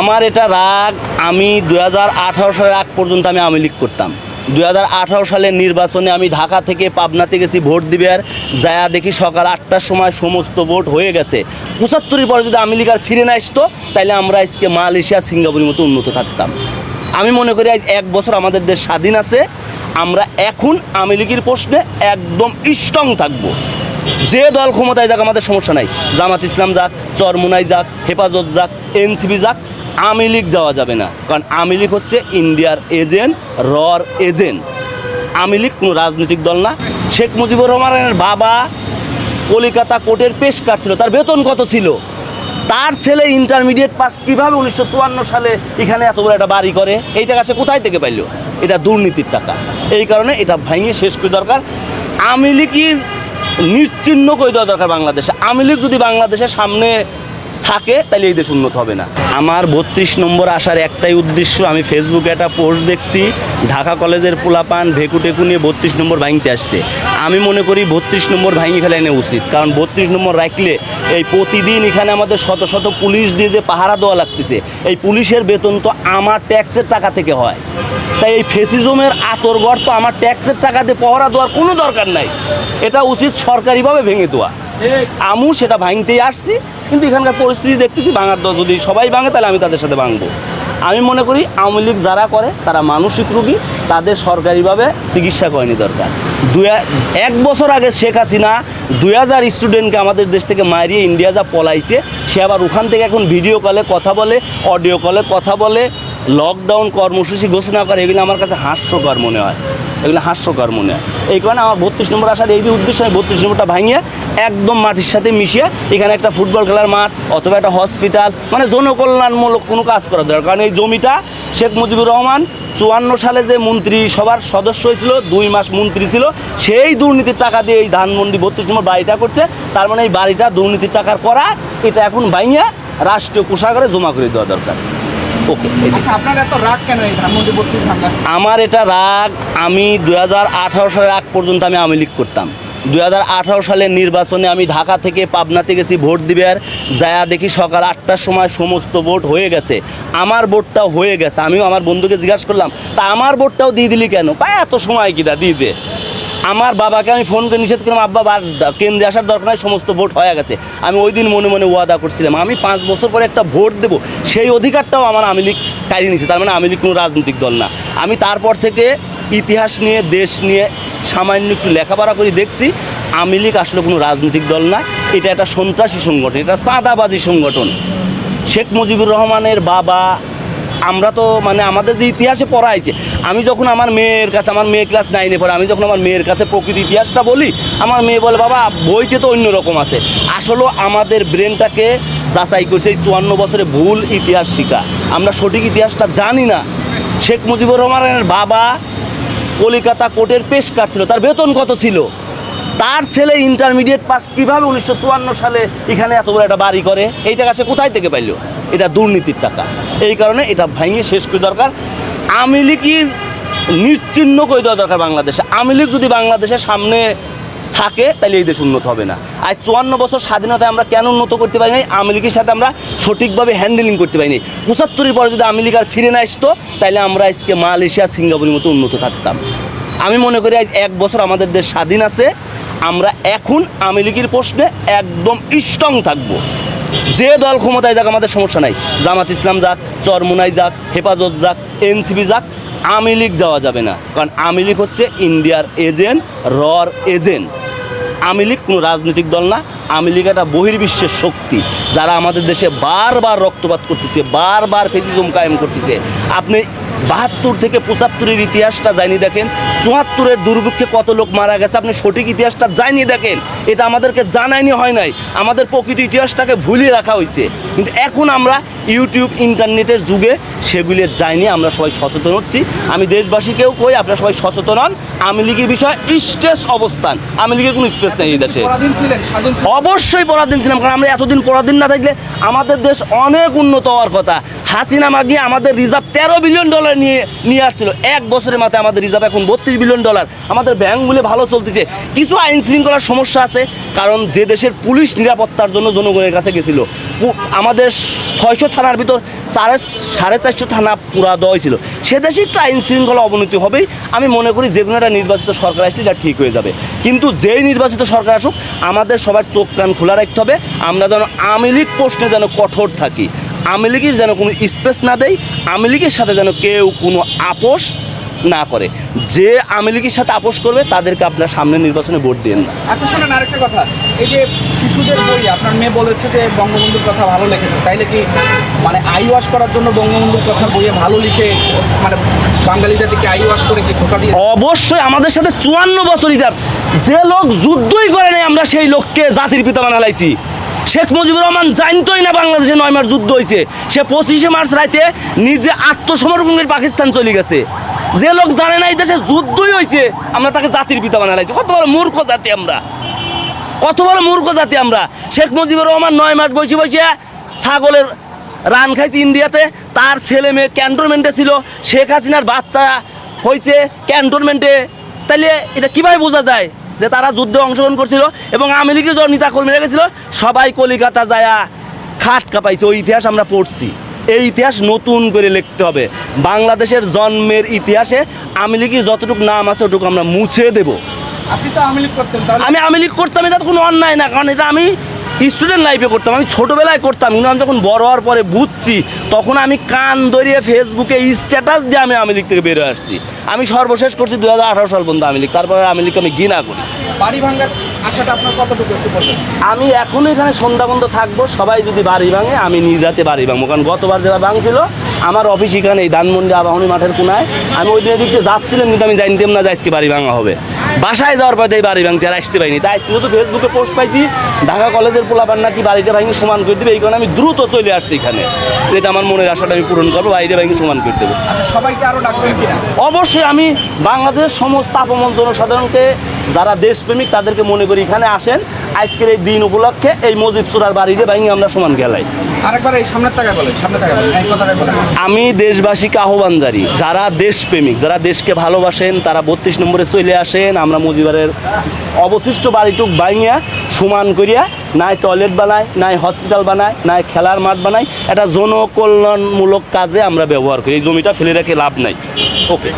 আমার এটা রাগ, আমি দু হাজার আঠারো সালের আগ পর্যন্ত আমি আওয়ামী লীগ করতাম। দু হাজার আঠারো সালের নির্বাচনে আমি ঢাকা থেকে পাবনাতে গেছি, ভোট দিবে আর যায়া দেখি সকাল আটটার সময় সমস্ত ভোট হয়ে গেছে। পঁচাত্তরের পরে যদি আওয়ামী লীগ ফিরে না আসতো তাহলে আমরা আজকে মালয়েশিয়া, সিঙ্গাপুরের মতো উন্নত থাকতাম। আমি মনে করি আজ এক বছর আমাদের দেশ স্বাধীন আছে, আমরা এখন আওয়ামী লীগের প্রশ্নে একদম স্ট্রং থাকব। যে দল ক্ষমতায় যাক, আমাদের সমস্যা নাই। জামাত ইসলাম যাক, চরমুনাই যাক, হেফাজত যাক এনসিবি যাক আওয়ামী লীগ যাওয়া যাবে না। কারণ আওয়ামী লীগ হচ্ছে ইন্ডিয়ার এজেন্ট, রর এজেন্ট। আওয়ামী লীগ কোনো রাজনৈতিক দল না। শেখ মুজিবুর রহমানের বাবা কলিকাতা কোর্টের পেশ কাটছিল তার বেতন কত ছিল? তার ছেলে ইন্টারমিডিয়েট পাস কীভাবে উনিশশো সালে এখানে এত বড় একটা বাড়ি করে? এই টাকা সে কোথায় থেকে পাইল? এটা দুর্নীতির টাকা। এই কারণে এটা ভাঙিয়ে শেষ করে দরকার। আওয়ামী লীগের নিশ্চিহ্ন করে দেওয়া দরকার বাংলাদেশে। আওয়ামী লীগ যদি বাংলাদেশের সামনে থাকে তাহলে এই দেশ উন্নত হবে না। আমার বত্রিশ নম্বর আসার একটাই উদ্দেশ্য, আমি ফেসবুকে একটা পোস্ট দেখছি, ঢাকা কলেজের পোলাপান ভেকু টেকু নিয়ে বত্রিশ নম্বর ভাঙতে আসছে। আমি মনে করি বত্রিশ নম্বর ভাঙিয়ে ফেলাই নেওয়া উচিত, কারণ বত্রিশ নম্বর রাখলে এই প্রতিদিন এখানে আমাদের শত শত পুলিশ দিয়ে যে পাহারা দেওয়া লাগতেছে, এই পুলিশের বেতন তো আমার ট্যাক্সের টাকা থেকে হয়। তাই এই ফেসিজমের আতরগড় তো আমার ট্যাক্সের টাকা দিয়ে পহরা দেওয়ার কোনো দরকার নাই। এটা উচিত সরকারিভাবে ভেঙে দেওয়া। আমু সেটা ভাঙতেই আসছি কিন্তু এখানকার পরিস্থিতি দেখতেছি ভাঙার দর যদি সবাই ভাঙে, তাহলে আমি তাদের সাথে ভাঙবো। আমি মনে করি আওয়ামী লীগ যারা করে, তারা মানসিক রোগী, তাদের সরকারিভাবে চিকিৎসা করেনি দরকার। দুই এক বছর আগে শেখ হাসিনা দুই হাজার স্টুডেন্টকে আমাদের দেশ থেকে মারিয়ে ইন্ডিয়া যা পলাইছে, সে আবার ওখান থেকে এখন ভিডিও কলে কথা বলে অডিও কলে কথা বলে লকডাউন কর্মসূচি ঘোষণা করে, এগুলো আমার কাছে হাস্যকর মনে হয়। এগুলো হাস্যকর মনে হয়। এই কারণে আমার বত্রিশ নম্বর আসার এই উদ্দেশ্য আমি বত্রিশ নম্বরটা ভাঙিয়ে একদম মাটির সাথে মিশিয়ে এখানে একটা ফুটবল খেলার মাঠ অথবা একটা হসপিটাল মানে জনকল্যাণমূলক কোনো কাজ করা দরকার। কারণ এই জমিটা শেখ মুজিবুর রহমান চুয়ান্ন সালে যে মন্ত্রী সভার সদস্য হয়েছিল, দুই মাস মন্ত্রী ছিল, সেই দুর্নীতির টাকা দিয়ে এই ধানমন্ডি বত্রিশ নম্বর বাড়িটা করছে। তার মানে এই বাড়িটা দুর্নীতির টাকার করা, এটা এখন ভাঙিয়ে রাষ্ট্রীয় কোষাগারে জমা করে দেওয়া দরকার। ওকে আচ্ছা আপনার এত রাগ কেন এই ধানমন্ডি বত্রিশ ভাঙা? আমার এটা রাগ আমি দু হাজার আঠারো সালের আগ পর্যন্ত আমি আওয়ামী লীগ করতাম। দুই হাজার আঠারো সালের নির্বাচনে আমি ঢাকা থেকে পাবনাতে গেছি ভোট দিবে আর যায়া দেখি সকাল আটটার সময় সমস্ত ভোট হয়ে গেছে। আমার ভোটটাও হয়ে গেছে আমিও আমার বন্ধুকে জিজ্ঞাসা করলাম তা আমার ভোটটাও দিয়ে দিলি কেন? কয় এত সময় কিটা দিয়ে দে। আমার বাবাকে আমি ফোন করে নিষেধ করলাম, আব্বা, বার, কেন্দ্রে আসার দরকার নাই, সমস্ত ভোট হয়ে গেছে। আমি ওই দিন মনে মনে ওয়াদা করছিলাম। আমি পাঁচ বছর পরে একটা ভোট দেবো, সেই অধিকারটাও আমার আওয়ামী লীগ কারিয়ে নিছে তার মানে আওয়ামী লীগ কোনো রাজনৈতিক দল না। আমি তারপর থেকে ইতিহাস নিয়ে, দেশ নিয়ে সামান্য একটু লেখাপড়া করে দেখছি, আওয়ামী লীগ আসলে কোনো রাজনৈতিক দল না। এটা একটা সন্ত্রাসী সংগঠন, এটা চাঁদাবাজি সংগঠন। শেখ মুজিবুর রহমানের বাবা আমরা তো মানে আমাদের যে ইতিহাসে পড়া হয়েছে আমি যখন আমার মেয়ের কাছে, আমার মেয়ে ক্লাস নাইনে পড়ে, আমি যখন আমার মেয়ের কাছে প্রকৃতি ইতিহাসটা বলি, আমার মেয়ে বলে, বাবা, বইতে তো অন্য রকম আছে। আসলে আমাদের ব্রেনটাকে যাচাই করছে এই চুয়ান্ন বছরে ভুল ইতিহাস শিখা। আমরা সঠিক ইতিহাসটা জানি না। শেখ মুজিবুর রহমানের বাবা কলিকাতা কোর্টের পেশ কাটছিল তার বেতন কত ছিল? তার ছেলে ইন্টারমিডিয়েট পাস কীভাবে উনিশশো চুয়ান্ন সালে এখানে এত বড় একটা বাড়ি করে? এই টাকা সে কোথায় থেকে পাইল? এটা দুর্নীতির টাকা। এই কারণে এটা ভাঙিয়ে শেষ করে দরকার। আওয়ামী লীগের নিশ্চিহ্ন করে দেওয়া দরকার বাংলাদেশে? আওয়ামী লীগ যদি বাংলাদেশের সামনে থাকে, তাহলে এই দেশ উন্নত হবে না। আজ চুয়ান্ন বছর স্বাধীনতায় আমরা কেন উন্নত করতে পারি নাই? লীগের সাথে আমরা সঠিকভাবে হ্যান্ডেলিং করতে পারিনি পঁচাত্তরের পরে যদি আওয়ামী আর ফিরে না আসতো, তাহলে আমরা আজকে মালয়েশিয়া সিঙ্গাপুরের মতো উন্নত থাকতাম। আমি মনে করি আজ এক বছর আমাদের দেশ স্বাধীন আছে। আমরা এখন আওয়ামী লীগের প্রশ্নে একদম স্ট্রং থাকব। যে দল ক্ষমতায় যাক, আমাদের সমস্যা নাই। জামাত ইসলাম যাক, চরমুনাই যাক, হেফাজত যাক এনসিবি যাক, আওয়ামী লীগ যাওয়া যাবে না। কারণ আওয়ামী লীগ হচ্ছে ইন্ডিয়ার এজেন্ট, রর এজেন্ট। আওয়ামী লীগ কোনো রাজনৈতিক দল না। আওয়ামী লীগ একটা বহির্বিশ্বের শক্তি। যারা আমাদের দেশে বারবার রক্তপাত করতেছে, বারবার ফেসিজম কায়েম করতেছে। আপনি বাহাত্তর থেকে পঁচাত্তরের ইতিহাসটা জানি দেখেন। চুয়াত্তরের দুর্ভিক্ষে কত লোক মারা গেছে আপনি সঠিক ইতিহাসটা জানি দেখেন। এটা আমাদেরকে জানাইনি হয় নাই। আমাদের প্রকৃত ইতিহাসটাকে ভুলিয়ে রাখা হয়েছে। কিন্তু এখন আমরা ইউটিউব ইন্টারনেটের যুগে সেগুলি যাইনি আমরা সবাই সচেতন হচ্ছি। আমি দেশবাসীকেও কই আপনারা সবাই সচেতন হন। আওয়ামী লীগের বিষয়ে স্টেস অবস্থান। আওয়ামী লীগের কোনো স্পেস নেই এই দেশে। অবশ্যই পরাধীন ছিলাম কারণ আমরা এতদিন পরাধীন না থাকলে আমাদের দেশ অনেক উন্নত হওয়ার কথা। হাসিনা মাগিয়ে আমাদের রিজার্ভ তেরো বিলিয়ন ডলার নিয়ে নিয়ে আসছিল। এক বছরের মাথায় আমাদের রিজার্ভ এখন বত্রিশ বিলিয়ন ডলার। আমাদের ব্যাংকগুলো ভালো চলতেছে। কিছু আইন শৃঙ্খলার সমস্যা আছে, কারণ যে দেশের পুলিশ নিরাপত্তার জন্য জনগণের কাছে গেছিল। আমাদের ছয়শো থানার ভিতর সাড়ে সাড়ে চারশো থানা পুরা দেওয়া ছিল। সে দেশে একটু আইন শৃঙ্খলা অবনতি হবেই। আমি মনে করি যে কোনো একটা নির্বাচিত সরকার আসলে এটা ঠিক হয়ে যাবে। কিন্তু যেই নির্বাচিত সরকার আসুক, আমাদের সবার চোখ কান খোলা রাখতে হবে। আমরা যেন আওয়ামী লীগ প্রশ্নে যেন কঠোর থাকি। আওয়ামী লীগের যেন কোনো স্পেস না দেয় আওয়ামী লীগের সাথে যেন কেউ কোনো আপোষ না করে। যে আওয়ামী লীগের সাথে আপোষ করবে তাদেরকে আপনার সামনে নির্বাচনে ভোট দিন না। আচ্ছা শোনেন আরেকটা কথা। এই যে শিশুদের বই আপনার মেয়ে বলেছে যে বঙ্গবন্ধুর কথা ভালো লিখেছে তাইলে কি মানে আই ওয়াশ করার জন্য বঙ্গবন্ধুর কথা বইয়ে ভালো লিখে মানে বাঙালি জাতিকে আই ওয়াশ করে কি ধোকা দিয়ে অবশ্যই আমাদের সাথে চুয়ান্ন বছর ইতিহাস। যে লোক যুদ্ধই করে নাই আমরা সেই লোককে জাতির পিতা বানালাইছি শেখ মুজিবুর রহমান জানতোই না বাংলাদেশে নয় মাস যুদ্ধ হয়েছে সে পঁচিশে মার্চ রাইতে নিজে আত্মসমর্পণ করে পাকিস্তান চলে গেছে। যে লোক জানে না এই দেশে যুদ্ধই হয়েছে আমরা তাকে জাতির পিতা বানালাইছি কত বড় মূর্খ জাতি আমরা। কত বড় মূর্খ জাতি আমরা। শেখ মুজিবুর রহমান নয় মাস বসে বসে ছাগলের রান খাইছে ইন্ডিয়াতে। তার ছেলে মেয়ে ক্যান্টনমেন্টে ছিল। শেখ হাসিনার বাচ্চা হয়েছে ক্যান্টনমেন্টে। তাহলে এটা কীভাবে বোঝা যায়? যে তারা যুদ্ধে অংশগ্রহণ করছিল এবং আওয়ামী লীগের যখন নেতা কর্মীরা গেছিল সবাই কলিকাতা যায়া খাট কাঁপাইছে। ওই ইতিহাস আমরা পড়ছি। এই ইতিহাস নতুন করে লিখতে হবে। বাংলাদেশের জন্মের ইতিহাসে আওয়ামী লীগের যতটুকু নাম আছে ওটুকু আমরা মুছে দেব। আমি আওয়ামী লীগ করতাম এটা কোনো অন্যায় না। কারণ এটা আমি স্টুডেন্ট লাইফে করতাম আমি ছোটোবেলায় করতাম, কিন্তু আমি যখন বড় হওয়ার পরে বুঝছি, তখন আমি কান ধরিয়ে ফেসবুকে স্ট্যাটাস দিয়ে আমি আওয়ামী লীগ থেকে বেরো আসছি। আমি সর্বশেষ করছি দু হাজার আঠারো সাল পর্যন্ত আওয়ামী লীগ, তারপরে আওয়ামী লীগকে আমি ঘৃণা করি। বাড়ি ভাঙার আশাটা আপনার কতটুকু একটু বলবেন? আমি এখনও এখানে সন্ধ্যা বন্ধ থাকব সবাই যদি বাড়ি ভাঙে আমি নিজ হাতে বাড়ি ভাঙবো। কারণ গতবার যারা ভাঙছিল আমার অফিস এখানে এই ধানমন্ডি আবাহনী মাঠের কোনায় আমি ওই দিনের দিকে যাচ্ছিলাম কিন্তু আমি জানতাম না যে আজকে বাড়ি ভাঙা হবে। বাসায় যাওয়ার পরে এই বাড়ি ভাঙতে আর আসতে পারিনি। তাই আজকে তো ফেসবুকে পোস্ট পাইছি ঢাকা কলেজের পোলাপান নাকি বাড়িতে ভাঙি সমান করে দেবে এই কারণে আমি দ্রুত চলে আসছি এখানে। এটা আমার মনের আশাটা আমি পূরণ করব বাড়িতে ভাঙি সমান করে দেবো। আচ্ছা সবাইকে আরও ডাকবেন অবশ্যই আমি বাংলাদেশের সমস্ত আপমন জনসাধারণকে যারা দেশপ্রেমিক তাদেরকে মনে করি এখানে আসেন আজকের এই দিন উপলক্ষে এই মজিদ সুরার বাড়িতে ভাঙি আমরা সমান বলেন আমি দেশবাসীকে আহ্বান জারি যারা দেশপ্রেমিক যারা দেশকে ভালোবাসেন তারা বত্রিশ নম্বরে চলে আসেন আমরা মজিবারের অবশিষ্ট বাড়িটুক বাইঙিয়া সমান করিয়া নাই টয়লেট বানাই নাই হসপিটাল বানাই নাই খেলার মাঠ বানাই এটা জনকল্যাণমূলক কাজে আমরা ব্যবহার করি। এই জমিটা ফেলে রেখে লাভ নাই। ওকে